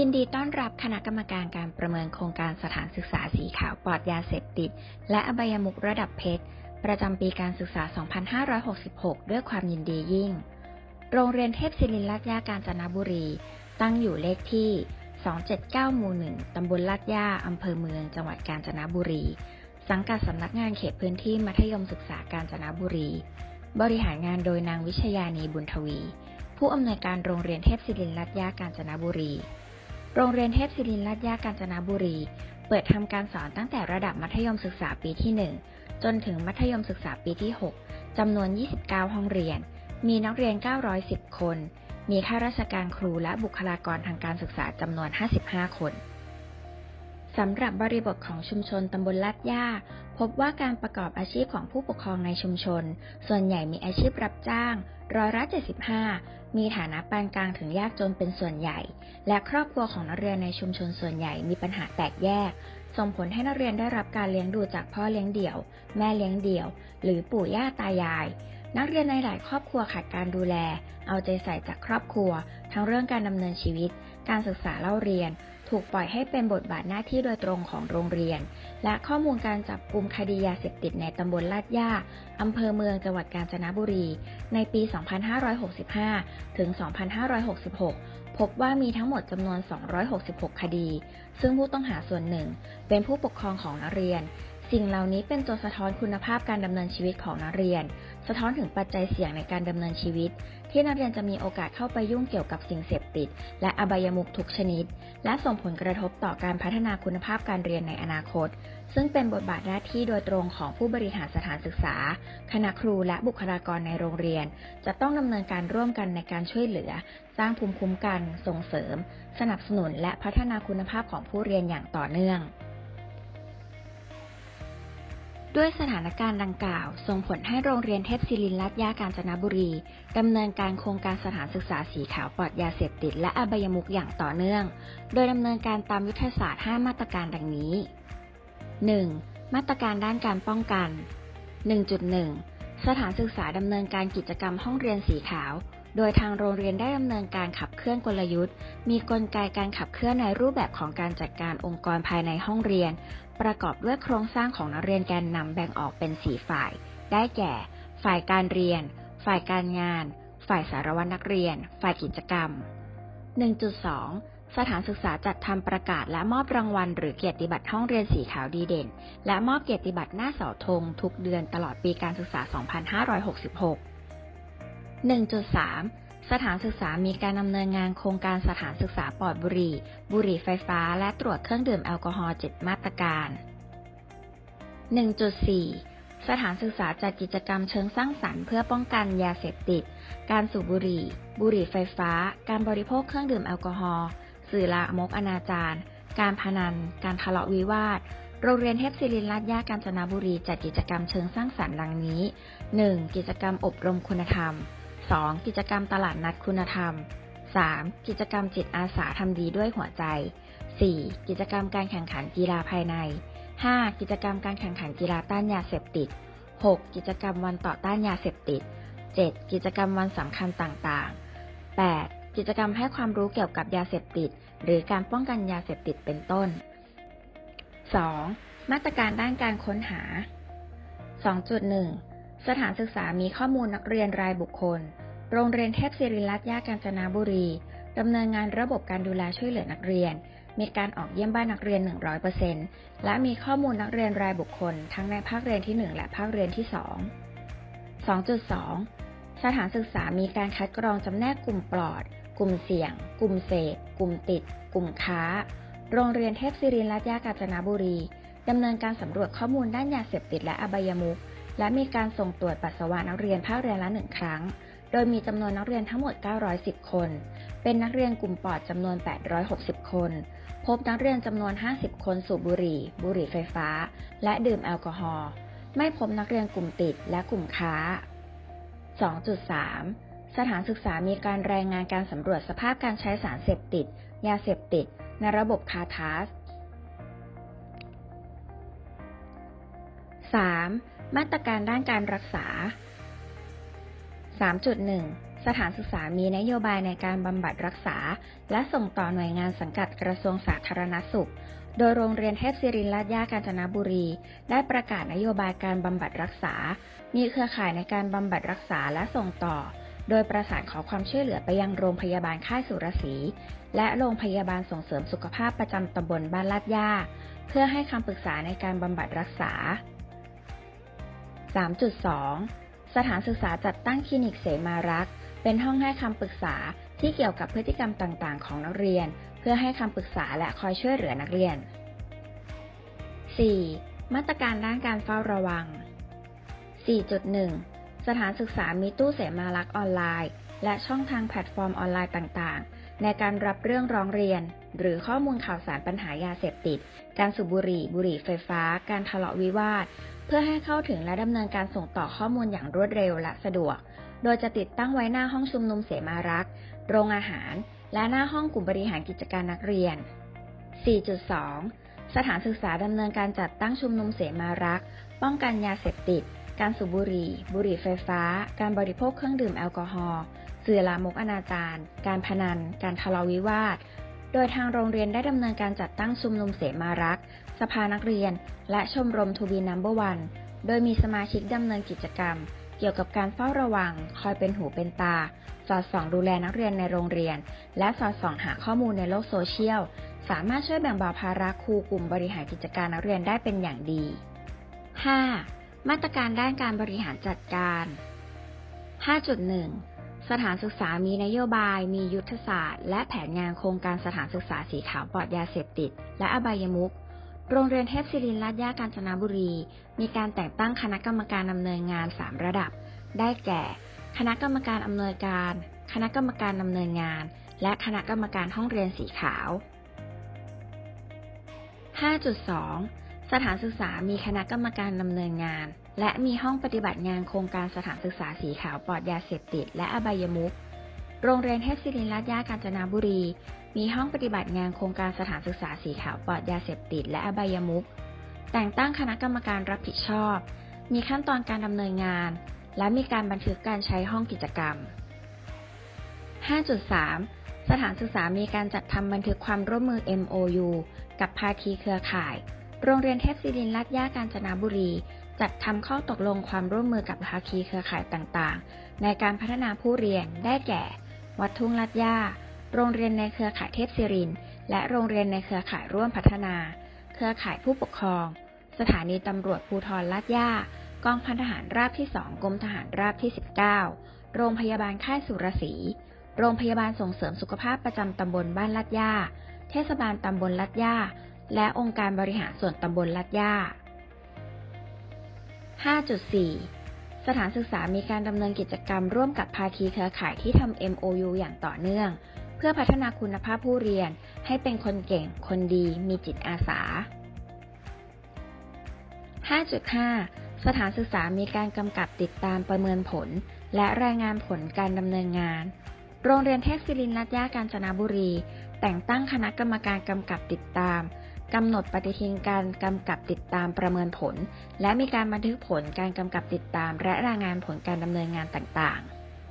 ยินดีต้อนรับคณะกรรมการการประเมินโครงการสถานศึกษาสีขาวปลอดยาเสพติด และอบายมุกระดับเพชร ประจำปีการศึกษา 2566 ด้วยความยินดียิ่ง โรงเรียนเทพศิรินร์ลาดย่ากาญจนบุรี ตั้งอยู่เลขที่ 279 หมู่ 1 ตำบลลาดย่า อำเภอเมือง จังหวัดกาญจนบุรี สังกัดสำนักงานเขตพื้นที่มัธยมศึกษากาญจนบุรี บริหารงานโดยนางวิชยานีบุญทวี ผู้อำนวยการโรงเรียนเทพศิรินร์ลาดย่ากาญจนบุรี โรงเรียนเทพศิรินทร์ลาดย่ากาญจนบุรี เปิดทำการสอนตั้งแต่ระดับมัธยมศึกษาปีที่ 1 จนถึงมัธยมศึกษาปีที่ 6 จำนวน 29 ห้องเรียน มีนักเรียน 910 คน มีข้าราชการครูและบุคลากรทางการศึกษาจำนวน 55 คนสำหรับบริบทของชุมชนตำบลลาดย่า พบว่าการประกอบอาชีพของผู้ปกครองในชุมชน ส่วนใหญ่มีอาชีพรับจ้าง ร้อยละ75 มีฐานะปานกลางถึงยากจนเป็นส่วนใหญ่ และครอบครัวของนักเรียนในชุมชนส่วนใหญ่มีปัญหาแตกแยก ส่งผลให้นักเรียนได้รับการเลี้ยงดูจากพ่อเลี้ยงเดี่ยว แม่เลี้ยงเดี่ยว หรือปู่ย่าตายาย นักเรียนในหลายครอบครัวขาดการดูแล เอาใจใส่จากครอบครัว ทั้งเรื่องการดำเนินชีวิต การศึกษาเล่าเรียน ถูกปล่อยให้เป็นบทบาทหน้าที่โดยตรงของโรงเรียน และข้อมูลการจับกลุ่มคดียาเสพติดในตำบลลาดย่าอำเภอเมืองจังหวัดกาญจนบุรี ในปี 2565 ถึง 2566 พบว่ามีทั้งหมดจำนวน 266 คดี ซึ่งผู้ต้องหาส่วนหนึ่งเป็นผู้ปกครองของนักเรียน สิ่งเหล่านี้เป็นตัวสะท้อนคุณภาพการดำเนินชีวิตของนักเรียน สะท้อนถึงปัจจัยเสี่ยงในการดำเนินชีวิต ที่นักเรียนจะมีโอกาสเข้าไปยุ่งเกี่ยวกับสิ่งเสพติด และอบายมุขทุกชนิด และส่งผลกระทบต่อการพัฒนาคุณภาพการเรียนในอนาคต ซึ่งเป็นบทบาทหน้าที่โดยตรงของผู้บริหารสถานศึกษา คณะครูและบุคลากรในโรงเรียน จะต้องดำเนินการร่วมกันในการช่วยเหลือ สร้างภูมิคุ้มกัน ส่งเสริม สนับสนุน และพัฒนาคุณภาพของผู้เรียนอย่างต่อเนื่อง ด้วยสถานการณ์ดังกล่าว ส่งผลให้โรงเรียนเทพศิรินร์ลาดย่ากาญจนบุรีดำเนินการโครงการสถานศึกษาสีขาวปลอดยาเสพติดและอบายมุขอย่างต่อเนื่อง โดยดำเนินการตามยุทธศาสตร์ 5 มาตรการดังนี้ 1. มาตรการด้านการป้องกัน 1.1 สถานศึกษาดำเนินการกิจกรรมห้องเรียนสีขาว โดยทางโรงเรียนได้ดำเนินการขับเคลื่อนกลยุทธ์ มีกลไกการขับเคลื่อนในรูปแบบของการจัดการองค์กรภายในห้องเรียน ประกอบด้วยโครงสร้างของนักเรียนแกนนำแบ่งออกเป็น4ฝ่าย ได้แก่ ฝ่ายการเรียน ฝ่ายการงาน ฝ่ายสารวัตรนักเรียน ฝ่ายกิจกรรม 1.2 สถานศึกษาจัดทำประกาศและมอบรางวัล หรือเกียรติบัตรห้องเรียนสีขาวดีเด่น และมอบเกียรติบัตรหน้าเสาธงทุกเดือนตลอดปีการศึกษา 2566 1.3 สถานศึกษามีการดำเนินงานโครงการสถานศึกษาปลอดบุหรี่ บุหรี่ไฟฟ้า และตรวจเครื่องดื่มแอลกอฮอล์ 7 มาตรการ 1.4 สถานศึกษาจัดกิจกรรมเชิงสร้างสรรค์เพื่อป้องกันยาเสพติด การสูบบุหรี่ บุหรี่ไฟฟ้า การบริโภคเครื่องดื่มแอลกอฮอล์ สื่อลามกอนาจารการพนัน การทะเลาะวิวาท โรงเรียนเทพศิรินทร์ลาดย่ากาญจนบุรีจัดกิจกรรมเชิงสร้างสรรค์ดังนี้ 1. กิจกรรมอบรมคุณธรรม 2. กิจกรรมตลาดนัดคุณธรรม 3. กิจกรรมจิตอาสาทำดีด้วยหัวใจ 4. กิจกรรมการแข่งขันกีฬาภายใน 5. กิจกรรมการแข่งขันกีฬาต้านยาเสพติด 6. กิจกรรมวันต่อต้านยาเสพติด 7. กิจกรรมวันสำคัญต่างๆ 8. กิจกรรมให้ความรู้เกี่ยวกับยาเสพติด หรือการป้องกันยาเสพติดเป็นต้น 2. มาตรการด้านการค้นหา 2.1 สถานศึกษามีข้อมูลนักเรียนรายบุคคล โรงเรียนเทพศิรินทร์ลาดย่ากาญจนบุรีดำเนินงานระบบการดูแลช่วยเหลือนักเรียน มีการออกเยี่ยมบ้านนักเรียน 100%และมีข้อมูลนักเรียนรายบุคคล ทั้งในภาคเรียนที่ 1 และภาคเรียนที่ 2 2.2 สถานศึกษามีการคัดกรองจำแนกกลุ่มปลอด กลุ่มเสี่ยง กลุ่มเสพกลุ่มติด กลุ่มค้า โรงเรียนเทพศิรินทร์ลาดย่ากาญจนบุรีดำเนินการสำรวจข้อมูลด้านยาเสพติดและอบายมุข และมีการส่งตรวจปัสสาวะนักเรียนภาคเรียนละหนึ่งครั้ง โดยมีจำนวนนักเรียนทั้งหมด 910 คน เป็นนักเรียนกลุ่มปอดจำนวน 860 คน พบนักเรียนจำนวน 50 คนสูบบุหรี่ บุหรี่ไฟฟ้า และดื่มแอลกอฮอล์ ไม่พบนักเรียนกลุ่มติดและกลุ่มค้า 2.3 สถานศึกษามีการรายงานการสำรวจสภาพการใช้สารเสพติด ยาเสพติด ในระบบคาทาส 3. มาตรการด้านการรักษา 3.1สสถานศึกษามีนโยบายในการบำบัดรักษา และส่งต่อหน่วยงานสังกัดกระทรวงสาธารณสุข โดยโรงเรียนเทพศิรินทร์ลาดย่ากาญจนบุรี ได้ประกาศนโยบายการบำบัดรักษา มีเครือข่ายในการบำบัดรักษาและส่งต่อ โดยประสานขอความช่วยเหลือไปยังโรงพยาบาลค่ายสุรศรีและโรงพยาบาลส่งเสริมสุขภาพประจำตำบลบ้านลาดย่าเพื่อให้คำปรึกษาในการบำบัดรักษา 3.2 สถานศึกษาจัดตั้งคลินิกเสมารักษ์เป็นห้องให้คำปรึกษาที่เกี่ยวกับพฤติกรรมต่างๆ ของนักเรียน เพื่อให้คำปรึกษาและคอยช่วยเหลือนักเรียน 4. มาตรการด้านการเฝ้าระวัง 4.1 สถานศึกษามีตู้เสมารักษ์ออนไลน์ และช่องทางแพลตฟอร์มออนไลน์ต่างๆ ในการรับเรื่องร้องเรียน หรือข้อมูลข่าวสารปัญหายาเสพติด การสูบบุหรี่ บุหรี่ไฟฟ้า การทะเลาะวิวาท เพื่อให้เข้าถึงและดำเนินการส่งต่อข้อมูลอย่างรวดเร็วและสะดวก โดยจะติดตั้งไว้หน้าห้องชุมนุมเสมารักษ์ โรงอาหาร และหน้าห้องกลุ่มบริหารกิจการนักเรียน 4.2 สถานศึกษาดำเนินการจัดตั้งชุมนุมเสมารักษ์ ป้องกันยาเสพติด การสูบบุหรี่ บุหรี่ไฟฟ้า การบริโภคเครื่องดื่มแอลกอฮอล์ สื่อลามกอนาจารการพนัน การทะเลาะวิวาท โดยทางโรงเรียนได้ดำเนินการจัดตั้งชุมนุมเสมารักษ์สภานักเรียน และชมรมทูบีนัมเบอร์วัน โดยมีสมาชิกดำเนินกิจกรรม เกี่ยวกับการเฝ้าระวัง คอยเป็นหูเป็นตา สอดส่องดูแลนักเรียนในโรงเรียน และสอดส่องหาข้อมูลในโลกโซเชียล สามารถช่วยแบ่งเบาภาระครูกลุ่มบริหารกิจการนักเรียนได้เป็นอย่างดี 5. มาตรการด้านการบริหารจัดการ 5.1 สถานศึกษามีนโยบาย มียุทธศาสตร์ และแผนงานโครงการสถานศึกษาสีขาวปลอดยาเสพติด และอบายมุขโรงเรียนเทพศิรินทร์ลาดย่ากาญจนบุรี มีการแต่งตั้งคณะกรรมการดำเนินงาน 3 ระดับ ได้แก่ คณะกรรมการอำนวยการ คณะกรรมการดำเนินงาน และคณะกรรมการห้องเรียนสีขาว 5.2 สถานศึกษามีคณะกรรมการดำเนินงาน และมีห้องปฏิบัติงานโครงการสถานศึกษาสีขาวปลอดยาเสพติด และอบายมุขโรงเรียนเทพศิรินร์ลาดย่ากาญจนบุรี มีห้องปฏิบัติงานโครงการสถานศึกษาสีขาวปลอดยาเสพติด และอบายมุขแต่งตั้งคณะกรรมการรับผิดชอบ มีขั้นตอนการดำเนินงาน และมีการบันทึกการใช้ห้องกิจกรรม 5.3 สถานศึกษามีการจัดทำบันทึกความร่วมมือ MOU กับภาคีเครือข่าย โรงเรียนเทพศิรินร์ลาดย่ากาญจนบุรี จัดทำข้อตกลงความร่วมมือกับภาคีเครือข่ายต่างๆ ในการพัฒนาผู้เรียนได้แก่ วัดทุ่งลาดย่า โรงเรียนในเครือข่ายเทพศิรินทร์และโรงเรียนในเครือข่ายร่วมพัฒนา เครือข่ายผู้ปกครอง สถานีตำรวจภูธรลาดย่า กองพันทหารราบที่ 2 กรมทหารราบที่ 19 โรงพยาบาลค่ายสุรศรี โรงพยาบาลส่งเสริมสุขภาพประจำตำบลบ้านลาดย่า เทศบาลตำบลลาดย่า และองค์การบริหารส่วนตำบลลาดย่า 5.4 สถานศึกษามีการดำเนินกิจกรรมร่วมกับภาคีเครือข่ายที่ทำ MOU อย่างต่อเนื่อง เพื่อพัฒนาคุณภาพผู้เรียนให้เป็นคนเก่ง คนดี มีจิตอาสา 5.5 สถานศึกษามีการกำกับติดตามประเมินผล และรายงานผลการดำเนินงาน โรงเรียนเทพศิรินทร์ลาดย่ากาญจนบุรี แต่งตั้งคณะกรรมการกำกับติดตาม กำหนดปฏิทินการกำกับติดตามประเมินผล และมีการบันทึกผลการกำกับติดตาม และรายงานผลการดำเนินงานต่าง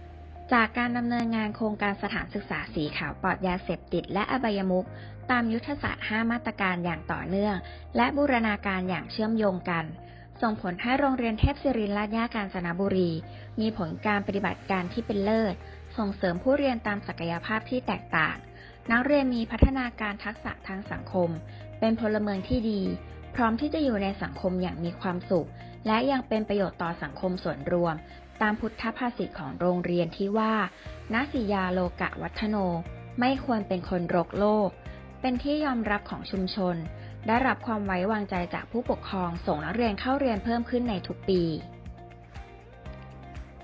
ๆ จากการดำเนินงานโครงการสถานศึกษาสีขาวปลอดยาเสพติด และอบายมุขตามยุทธศาสตร์ 5 มาตรการอย่างต่อเนื่อง และบูรณาการอย่างเชื่อมโยงกัน ส่งผลให้โรงเรียนเทพศิรินราดย่ากาญจนบุรี มีผลการปฏิบัติการที่เป็นเลิศ ส่งเสริมผู้เรียนตามศักยภาพที่แตกต่าง นักเรียนมีพัฒนาการทักษะทางสังคม เป็นพลเมืองที่ดี พร้อมที่จะอยู่ในสังคมอย่างมีความสุข และยังเป็นประโยชน์ต่อสังคมส่วนรวม ตามพุทธภาษิตของโรงเรียนที่ว่านาสิยาโลกะวัฒโน ไม่ควรเป็นคนรกโลก เป็นที่ยอมรับของชุมชน ได้รับความไว้วางใจจากผู้ปกครองส่งนักเรียนเข้าเรียนเพิ่มขึ้นในทุกปี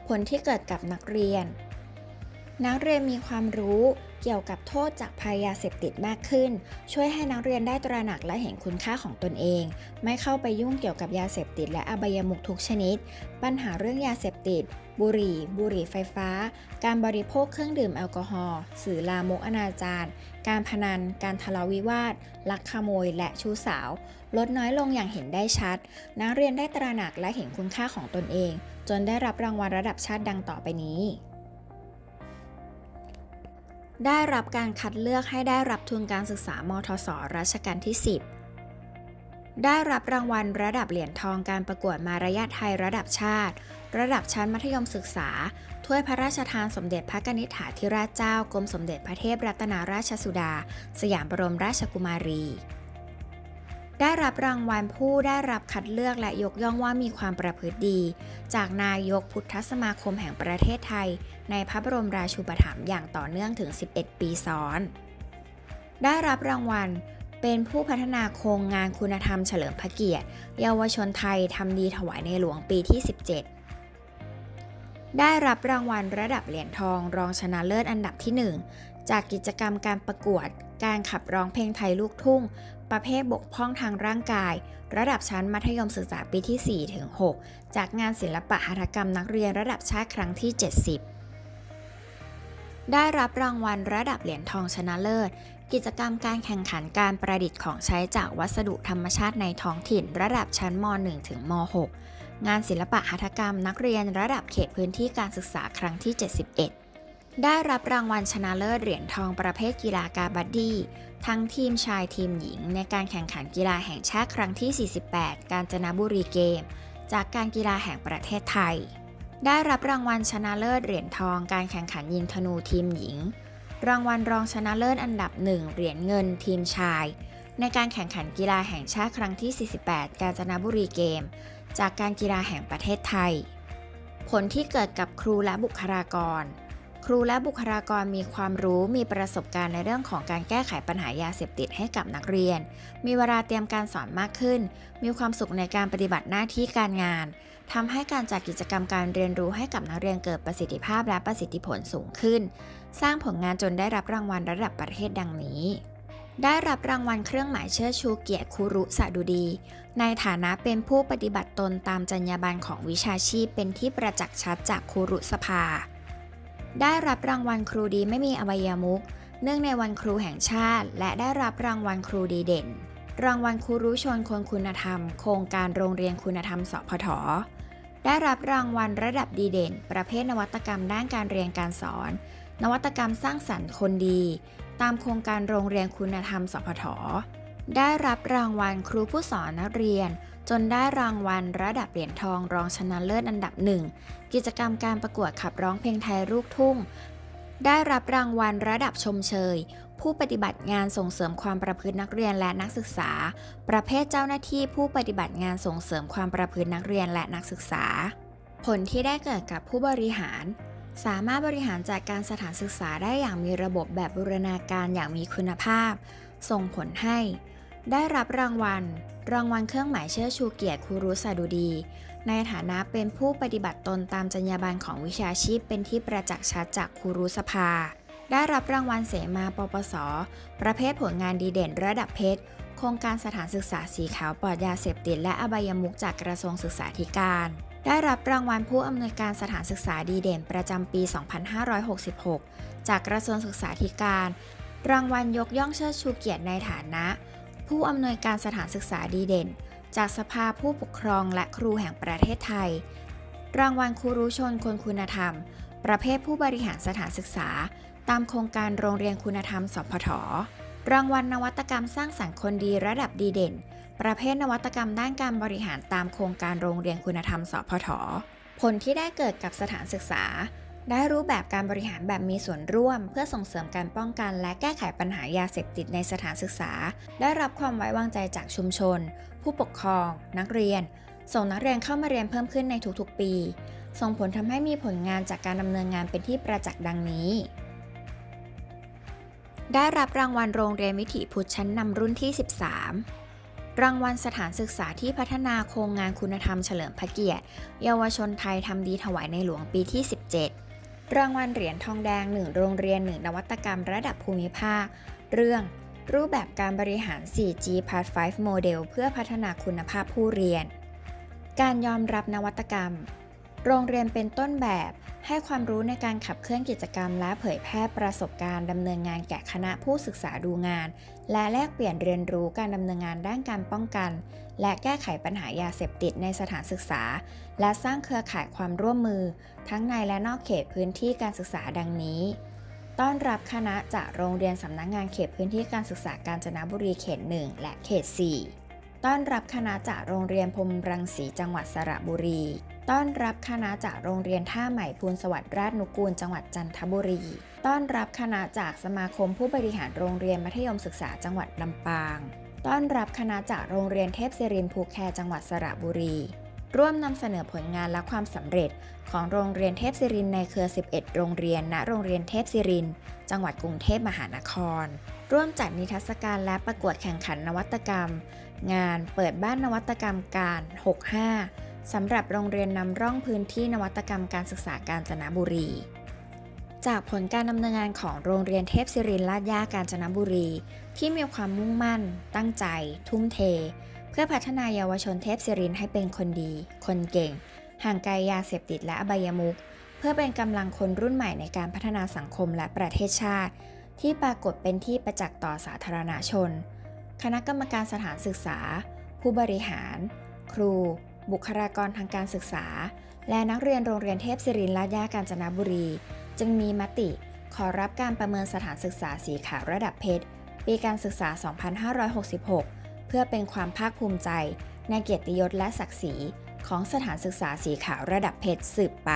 ผลที่เกิดกับนักเรียน นักเรียนมีความรู้ เกี่ยวกับโทษจากภัยยาเสพติดมากขึ้น ช่วยให้นักเรียนได้ตระหนักและเห็นคุณค่าของตนเอง ไม่เข้าไปยุ่งเกี่ยวกับยาเสพติดและอบายมุขทุกชนิด ปัญหาเรื่องยาเสพติด บุหรี่ บุหรี่ไฟฟ้า การบริโภคเครื่องดื่มแอลกอฮอล์ สื่อลามกอนาจารการพนัน การทะเลาะวิวาท ลักขโมย และชู้สาว ลดน้อยลงอย่างเห็นได้ชัด นักเรียนได้ตระหนักและเห็นคุณค่าของตนเอง จนได้รับรางวัลระดับชาติดังต่อไปนี้ ได้รับการคัดเลือกให้ได้รับทุนการศึกษามทศรัชกาลที่ 10 ได้รับรางวัลระดับเหรียญทองการประกวดมารยาทไทยระดับชาติ ระดับชั้นมัธยมศึกษา ถ้วยพระราชทานสมเด็จพระนิษฐาธิราชเจ้ากรมสมเด็จพระเทพรัตนราชสุดา สยามบรมราชกุมารี ได้รับรางวัลผู้ได้รับคัดเลือกและยกย่องว่ามีความประพฤติดี จากนายกพุทธสมาคมแห่งประเทศไทย ในพระบรมราชูปถัมภ์อย่างต่อเนื่องถึง 11 ปีซ้อน ได้รับรางวัลเป็นผู้พัฒนาโครงงานคุณธรรมเฉลิมพระเกียรติ เยาวชนไทยทำดีถวายในหลวงปีที่ 17 ได้รับรางวัลระดับเหรียญทองรองชนะเลิศอันดับที่ 1 จากกิจกรรมการประกวด การขับร้องเพลงไทยลูกทุ่ง ประเภทบกพร่องทางร่างกาย ระดับชั้นมัธยมศึกษาปีที่ 4 ถึง 6 จากงานศิลปะหัตถกรรมนักเรียนระดับชาติครั้งที่ 70 ได้รับรางวัลระดับเหรียญทองชนะเลิศ กิจกรรมการแข่งขันการประดิษฐ์ของใช้จากวัสดุธรรมชาติในท้องถิ่น ระดับชั้นม .1 ถึงม .6 งานศิลปะหัตถกรรมนักเรียนระดับเขตพื้นที่การศึกษาครั้งที่ 71 ได้รับรางวัลชนะเลิศเหรียญทองประเภทกีฬากาบัดดี้ทั้งทีมชายทีมหญิง ในการแข่งขันกีฬาแห่งชาติครั้งที่ 48 กาญจนบุรีเกม จากการกีฬาแห่งประเทศไทย ได้รับรางวัลชนะเลิศเหรียญทองการแข่งขันยิงธนูทีมหญิง รางวัลรองชนะเลิศอันดับ 1 เหรียญเงินทีมชาย ในการแข่งขันกีฬาแห่งชาติครั้งที่ 48 กาญจนบุรีเกม จากการกีฬาแห่งประเทศไทย ผลที่เกิดกับครูและบุคลากร ครูและบุคลากรมีความรู้มีประสบการณ์ในเรื่องของการแก้ไขปัญหายาเสพติดให้กับนักเรียน มีเวลาเตรียมการสอนมากขึ้น มีความสุขในการปฏิบัติหน้าที่การงานทำให้การจัดกิจกรรมการเรียนรู้ให้กับนักเรียนเกิดประสิทธิภาพและประสิทธิผลสูงขึ้น สร้างผลงานจนได้รับรางวัลระดับประเทศดังนี้ ได้รับรางวัลเครื่องหมายเชิดชูเกียรติครูรุสดุดี ในฐานะเป็นผู้ปฏิบัติตนตามจรรยาบรรณของวิชาชีพเป็นที่ประจักษ์ชัดจากครูรุสภา ได้รับรางวัลครูดีไม่มีอวัยมุขเนื่องในวันครูแห่งชาติ และได้รับรางวัลครูดีเด่น รางวัลครูรู้ชนคนคุณธรรม โครงการโรงเรียนคุณธรรมสพทได้รับรางวัลระดับดีเด่น ประเภทนวัตกรรมด้านการเรียนการสอน นวัตกรรมสร้างสรรค์คนดี ตามโครงการโรงเรียนคุณธรรมสพทได้รับรางวัลครูผู้สอนนักเรียน จนได้รางวัลระดับเหรียญทองรองชนะเลิศอันดับหนึ่งกิจกรรมการประกวดขับร้องเพลงไทยลูกทุ่ง ได้รับรางวัลระดับชมเชย ผู้ปฏิบัติงานส่งเสริมความประพฤตินักเรียนและนักศึกษา ประเภทเจ้าหน้าที่ผู้ปฏิบัติงานส่งเสริมความประพฤตินักเรียนและนักศึกษา ผลที่ได้เกิดกับผู้บริหารสามารถบริหารจัดการสถานศึกษาได้อย่างมีระบบแบบบูรณาการอย่างมีคุณภาพ ส่งผลให้ ได้รับรางวัล รางวัลเครื่องหมายเชิดชูเกียรติครูรุสดุดี ในฐานะเป็นผู้ปฏิบัติตนตามจรรยาบรรณของวิชาชีพเป็นที่ประจักษ์ชัดจากครูรุสภา ได้รับรางวัลเสมาปปส ประเภทผลงานดีเด่นระดับเพชร โครงการสถานศึกษาสีขาวปลอดยาเสพติดและอบายมุขจากกระทรวงศึกษาธิการ ได้รับรางวัลผู้อำนวยการสถานศึกษาดีเด่นประจำปี 2566 จากกระทรวงศึกษาธิการ รางวัลยกย่องเชิดชูเกียรติในฐานะ ผู้อำนวยการสถานศึกษาดีเด่น จากสภาผู้ปกครองและครูแห่งประเทศไทย รางวัลครูรู้ชนคนคุณธรรม ประเภทผู้บริหารสถานศึกษา ตามโครงการโรงเรียนคุณธรรมสพทรางวัลนวัตกรรมสร้างสรรค์คนดีระดับดีเด่น ประเภทนวัตกรรมด้านการบริหารตามโครงการโรงเรียนคุณธรรมสพทผลที่ได้เกิดกับสถานศึกษา ได้รูปแบบการบริหารแบบมีส่วนร่วม เพื่อส่งเสริมการป้องกัน และแก้ไขปัญหายาเสพติดในสถานศึกษา ได้รับความไว้วางใจจากชุมชน ผู้ปกครอง นักเรียน ส่งนักเรียนเข้ามาเรียนเพิ่มขึ้นในทุกๆปี ส่งผลทำให้มีผลงานจากการดำเนินงานเป็นที่ประจักษ์ดังนี้ ได้รับรางวัลโรงเรียนวิถีพุทธชั้นนำรุ่นที่ 13รางวัลสถานศึกษาที่พัฒนาโครงงานคุณธรรมเฉลิมพระเกียรติ เยาวชนไทยทำดีถวายในหลวงปีที่ 17 รางวัลเหรียญทองแดง 1 โรงเรียน 1 นวัตกรรมระดับภูมิภาค เรื่อง รูปแบบการบริหาร 4G Part 5 Model เพื่อพัฒนาคุณภาพผู้เรียน การยอมรับนวัตกรรม โรงเรียนเป็นต้นแบบ ให้ความรู้ในการขับเคลื่อนกิจกรรม และเผยแพร่ประสบการณ์ดำเนินงานแก่คณะผู้ศึกษาดูงาน และแลกเปลี่ยนเรียนรู้การดำเนินงานด้านการป้องกัน และแก้ไขปัญหายาเสพติดในสถานศึกษา และสร้างเครือข่ายความร่วมมือ ทั้งในและนอกเขตพื้นที่การศึกษาดังนี้ ต้อนรับคณะจากโรงเรียนสำนักงานเขตพื้นที่การศึกษากาญจนบุรีเขต 1 และเขต 4 ต้อนรับคณะจากโรงเรียนพรมรังสีจังหวัดสระบุรี ต้อนรับคณะจากโรงเรียนท่าใหม่ภูลสวัสดิ์ราชนุกูล จังหวัดจันทบุรี ต้อนรับคณะจากสมาคมผู้บริหารโรงเรียนมัธยมศึกษาจังหวัดลำปาง ต้อนรับคณะจากโรงเรียนเทพศิรินภูแคจังหวัดสระบุรี ร่วมนำเสนอผลงานและความสำเร็จ ของโรงเรียนเทพศิรินในเครือ 11 โรงเรียน ณ โรงเรียนเทพศิริน จังหวัดกรุงเทพมหานคร ร่วมจัดนิทรรศการและประกวดแข่งขันนวัตกรรม งานเปิดบ้านนวัตกรรมการ 65 สำหรับโรงเรียนนำร่องพื้นที่นวัตกรรมการศึกษากาญจนบุรี จากผลการดำเนินงานของโรงเรียนเทพศิรินทร์ลาดย่ากาญจนบุรี ที่มีความมุ่งมั่น ตั้งใจ ทุ่มเท เพื่อพัฒนายาวชนเทพศิรินให้เป็นคนดี คนเก่ง ห่างไกลยาเสพติดและอบายมุขเพื่อเป็นกำลังคนรุ่นใหม่ในการพัฒนาสังคมและประเทศชาติ ที่ปรากฏเป็นที่ประจักษ์ต่อสาธารณชน คณะกรรมการสถานศึกษา ผู้บริหาร ครู บุคลากรทางการศึกษา และนักเรียนโรงเรียนเทพศิรินทร์ลาชยากาญจนบุรี จึงมีมติขอรับการประเมินสถานศึกษาสีขาวระดับเพชรปีการศึกษา 2566 เพื่อเป็นความภาคภูมิใจ ในเกียรติยศและศักดิ์ศรีของสถานศึกษาสีขาวระดับเพชรสืบไป